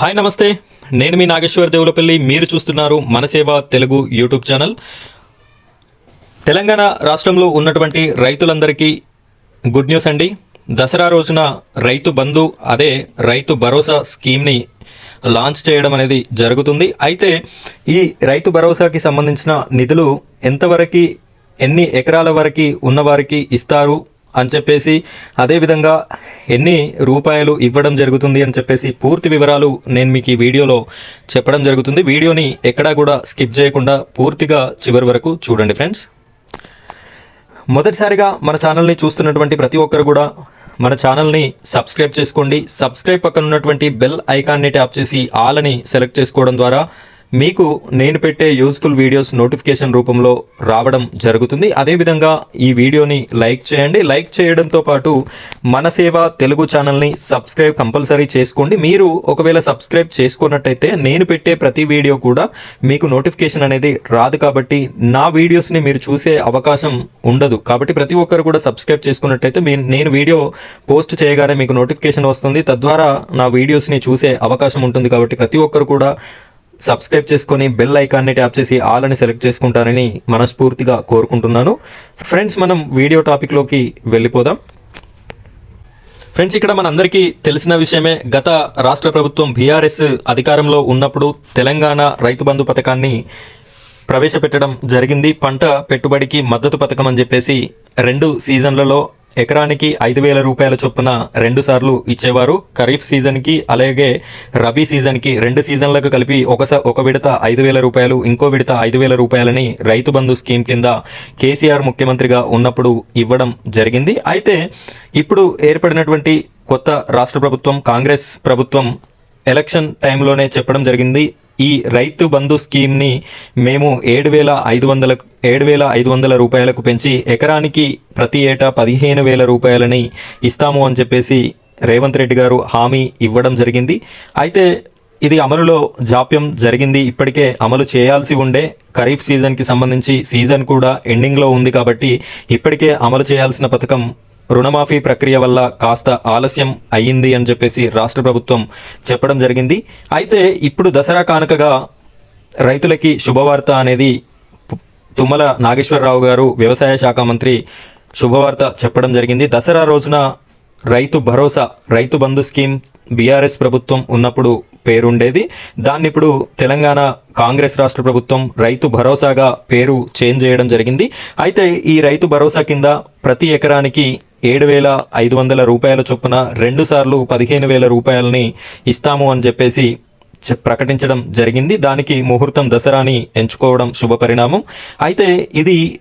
Hi నమస్తే. నేను మీ నాగేశ్వర్ దేవులపల్లి. మీరు చూస్తున్నారు మనసేవ తెలుగు యూట్యూబ్ ఛానల్. తెలంగాణ రాష్ట్రంలో ఉన్నటువంటి రైతులందరికీ గుడ్ న్యూస్ అండి. దసరా రోజున రైతు బంధు అదే రైతు భరోసా స్కీమ్ని లాంచ్ చేయడం అనేది జరుగుతుంది. అయితే ఈ రైతు భరోసాకి సంబంధించిన నిధులు ఎంతవరకు ఎన్ని ఎకరాల వరకు ఉన్నవారికి ఇస్తారు అని చెప్పేసి అదేవిధంగా ఎన్ని రూపాయలు ఇవ్వడం జరుగుతుంది అని చెప్పేసి పూర్తి వివరాలు నేను మీకు ఈ వీడియోలో చెప్పడం జరుగుతుంది. వీడియోని ఎక్కడా కూడా స్కిప్ చేయకుండా పూర్తిగా చివరి వరకు చూడండి ఫ్రెండ్స్. మొదటిసారిగా మన ఛానల్ని చూస్తున్నటువంటి ప్రతి ఒక్కరు కూడా మన ఛానల్ని సబ్స్క్రైబ్ చేసుకోండి. సబ్స్క్రైబ్ పక్కన ఉన్నటువంటి బెల్ ఐకాన్ని ట్యాప్ చేసి ఆల్ అని సెలెక్ట్ చేసుకోవడం ద్వారా మీకు నేను పెట్టే యూస్ఫుల్ వీడియోస్ నోటిఫికేషన్ రూపంలో రావడం జరుగుతుంది. అదేవిధంగా ఈ వీడియోని లైక్ చేయండి. లైక్ చేయడంతో పాటు మన సేవ తెలుగు ఛానల్ని సబ్స్క్రైబ్ కంపల్సరీ చేసుకోండి. మీరు ఒకవేళ సబ్స్క్రైబ్ చేసుకున్నట్టయితే నేను పెట్టే ప్రతి వీడియో కూడా మీకు నోటిఫికేషన్ అనేది రాదు కాబట్టి నా వీడియోస్ని మీరు చూసే అవకాశం ఉండదు. కాబట్టి ప్రతి ఒక్కరు కూడా సబ్స్క్రైబ్ చేసుకున్నట్టయితే నేను వీడియో పోస్ట్ చేయగానే మీకు నోటిఫికేషన్ వస్తుంది. తద్వారా నా వీడియోస్ని చూసే అవకాశం ఉంటుంది కాబట్టి ప్రతి ఒక్కరు కూడా సబ్స్క్రైబ్ చేసుకొని బెల్ ఐకాన్ని ట్యాప్ చేసి ఆల్ అని సెలెక్ట్ చేసుకుంటారని మనస్ఫూర్తిగా కోరుకుంటున్నాను. ఫ్రెండ్స్ మనం వీడియో టాపిక్లోకి వెళ్ళిపోదాం. ఫ్రెండ్స్ ఇక్కడ మనందరికీ తెలిసిన విషయమే గత రాష్ట్ర ప్రభుత్వం బీఆర్ఎస్ అధికారంలో ఉన్నప్పుడు తెలంగాణ రైతు బంధు పథకాన్ని ప్రవేశపెట్టడం జరిగింది. పంట పెట్టుబడికి మద్దతు పథకం అని చెప్పేసి రెండు సీజన్లలో ఎకరానికి ఐదు వేల రూపాయల చొప్పున రెండు సార్లు ఇచ్చేవారు. ఖరీఫ్ సీజన్కి అలాగే రబీ సీజన్కి రెండు సీజన్లకు కలిపి ఒకస ఒక విడత ఐదు వేల రూపాయలు ఇంకో విడత ఐదు వేల రూపాయలని రైతు బంధు స్కీమ్ కింద కేసీఆర్ ముఖ్యమంత్రిగా ఉన్నప్పుడు ఇవ్వడం జరిగింది. అయితే ఇప్పుడు ఏర్పడినటువంటి కొత్త రాష్ట్ర ప్రభుత్వం కాంగ్రెస్ ప్రభుత్వం ఎలక్షన్ టైంలోనే చెప్పడం జరిగింది. ఈ రైతు బంధు స్కీమ్ని మేము ఏడు వేల ఐదు వందల ఏడు వేల ఐదు వందల రూపాయలకు పెంచి ఎకరానికి ప్రతి ఏటా పదిహేను వేల రూపాయలని ఇస్తాము అని చెప్పేసి రేవంత్ రెడ్డి గారు హామీ ఇవ్వడం జరిగింది. అయితే ఇది అమలులో జాప్యం జరిగింది. ఇప్పటికే అమలు చేయాల్సి ఉండే ఖరీఫ్ సీజన్కి సంబంధించి సీజన్ కూడా ఎండింగ్లో ఉంది కాబట్టి ఇప్పటికే అమలు చేయాల్సిన పథకం రుణమాఫీ ప్రక్రియ వల్ల కాస్త ఆలస్యం అయ్యింది అని చెప్పేసి రాష్ట్ర ప్రభుత్వం చెప్పడం జరిగింది. అయితే ఇప్పుడు దసరా కానుకగా రైతులకి శుభవార్త అనేది తుమ్మల నాగేశ్వరరావు గారు వ్యవసాయ శాఖ మంత్రి శుభవార్త చెప్పడం జరిగింది. దసరా రోజున రైతు భరోసా రైతు బంధు స్కీమ్ బీఆర్ఎస్ ప్రభుత్వం ఉన్నప్పుడు పేరుండేది. దాన్ని ఇప్పుడు తెలంగాణ కాంగ్రెస్ రాష్ట్ర ప్రభుత్వం రైతు భరోసాగా పేరు చేంజ్ చేయడం జరిగింది. అయితే ఈ రైతు భరోసా కింద ప్రతి ఎకరానికి ఏడు వేల ఐదు వందల రూపాయల చొప్పున రెండు సార్లు పదిహేను వేల రూపాయలని ఇస్తాము అని చెప్పేసి ప్రకటించడం జరిగింది. దానికి ముహూర్తం దసరాని ఎంచుకోవడం శుభ పరిణామం అయితే ఇది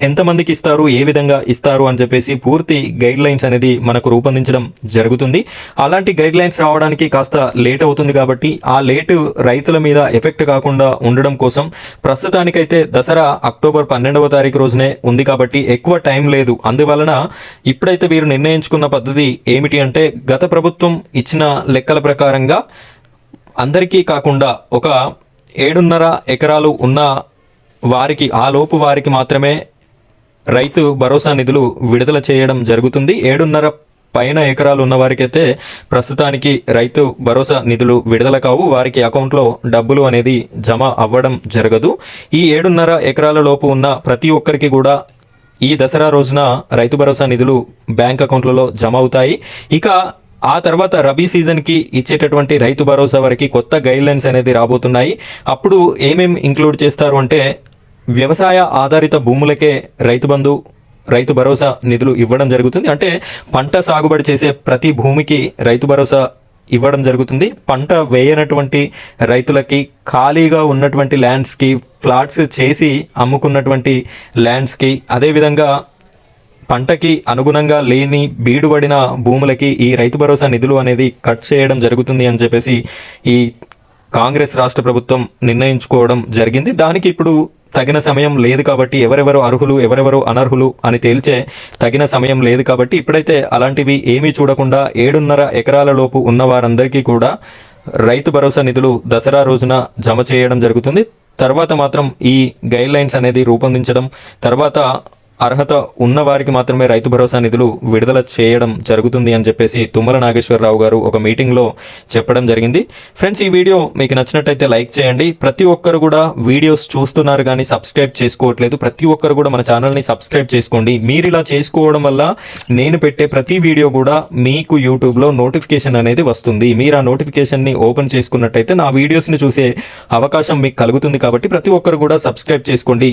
ఎంతమందికి ఇస్తారు ఏ విధంగా ఇస్తారు అని చెప్పేసి పూర్తి గైడ్ లైన్స్ అనేది మనకు రూపొందించడం జరుగుతుంది. అలాంటి గైడ్ లైన్స్ రావడానికి కాస్త లేట్ అవుతుంది కాబట్టి ఆ లేటు రైతుల మీద ఎఫెక్ట్ కాకుండా ఉండడం కోసం ప్రస్తుతానికైతే దసరా అక్టోబర్ పన్నెండవ తారీఖు రోజునే ఉంది కాబట్టి ఎక్కువ టైం లేదు. అందువలన ఇప్పుడైతే వీరు నిర్ణయించుకున్న పద్ధతి ఏమిటి అంటే గత ప్రభుత్వం ఇచ్చిన లెక్కల ప్రకారంగా అందరికీ కాకుండా ఒక ఏడున్నర ఎకరాలు ఉన్న వారికి ఆ లోపు వారికి మాత్రమే రైతు భరోసా నిధులు విడుదల చేయడం జరుగుతుంది. ఏడున్నర పైన ఎకరాలు ఉన్న వారికైతే ప్రస్తుతానికి రైతు భరోసా నిధులు విడుదల కావు. వారికి అకౌంట్లో డబ్బులు అనేది జమ అవ్వడం జరగదు. ఈ ఏడున్నర ఎకరాల లోపు ఉన్న ప్రతి ఒక్కరికి కూడా ఈ దసరా రోజున రైతు భరోసా నిధులు బ్యాంక్ అకౌంట్లలో జమ అవుతాయి. ఇక ఆ తర్వాత రబీ సీజన్కి ఇచ్చేటటువంటి రైతు భరోసా వరకు కొత్త గైడ్లైన్స్ అనేది రాబోతున్నాయి. అప్పుడు ఏమేం ఇంక్లూడ్ చేస్తారు అంటే వ్యవసాయ ఆధారిత భూములకే రైతు బంధు రైతు భరోసా నిధులు ఇవ్వడం జరుగుతుంది. అంటే పంట సాగుబడి చేసే ప్రతి భూమికి రైతు భరోసా ఇవ్వడం జరుగుతుంది. పంట వేయనటువంటి రైతులకి ఖాళీగా ఉన్నటువంటి ల్యాండ్స్కి ఫ్లాట్స్ చేసి అమ్ముకున్నటువంటి ల్యాండ్స్కి అదేవిధంగా పంటకి అనుగుణంగా లేని బీడుబడిన భూములకి ఈ రైతు భరోసా నిధులు అనేది కట్ చేయడం జరుగుతుంది అని చెప్పేసి ఈ కాంగ్రెస్ రాష్ట్ర ప్రభుత్వం నిర్ణయించుకోవడం జరిగింది. దానికి ఇప్పుడు తగిన సమయం లేదు కాబట్టి ఎవరెవరు అర్హులు ఎవరెవరు అనర్హులు అని తేల్చే తగిన సమయం లేదు కాబట్టి ఇప్పుడైతే అలాంటివి ఏమీ చూడకుండా ఏడున్నర ఎకరాల లోపు ఉన్న వారందరికీ కూడా రైతు భరోసా నిధులు దసరా రోజున జమ చేయడం జరుగుతుంది. తర్వాత మాత్రం ఈ గైడ్ లైన్స్ అనేది రూపొందించడం తర్వాత అర్హత ఉన్న వారికి మాత్రమే రైతు భరోసా నిధులు విడుదల చేయడం జరుగుతుంది అని చెప్పేసి తుమ్మల నాగేశ్వరరావు గారు ఒక మీటింగ్లో చెప్పడం జరిగింది. ఫ్రెండ్స్ ఈ వీడియో మీకు నచ్చినట్టయితే లైక్ చేయండి. ప్రతి ఒక్కరు కూడా వీడియోస్ చూస్తున్నారు కానీ సబ్స్క్రైబ్ చేసుకోవట్లేదు. ప్రతి ఒక్కరు కూడా మన ఛానల్ని సబ్స్క్రైబ్ చేసుకోండి. మీరు ఇలా చేసుకోవడం వల్ల నేను పెట్టే ప్రతి వీడియో కూడా మీకు యూట్యూబ్లో నోటిఫికేషన్ అనేది వస్తుంది. మీరు ఆ నోటిఫికేషన్ని ఓపెన్ చేసుకున్నట్టయితే నా వీడియోస్ని చూసే అవకాశం మీకు కలుగుతుంది కాబట్టి ప్రతి ఒక్కరు కూడా సబ్స్క్రైబ్ చేసుకోండి.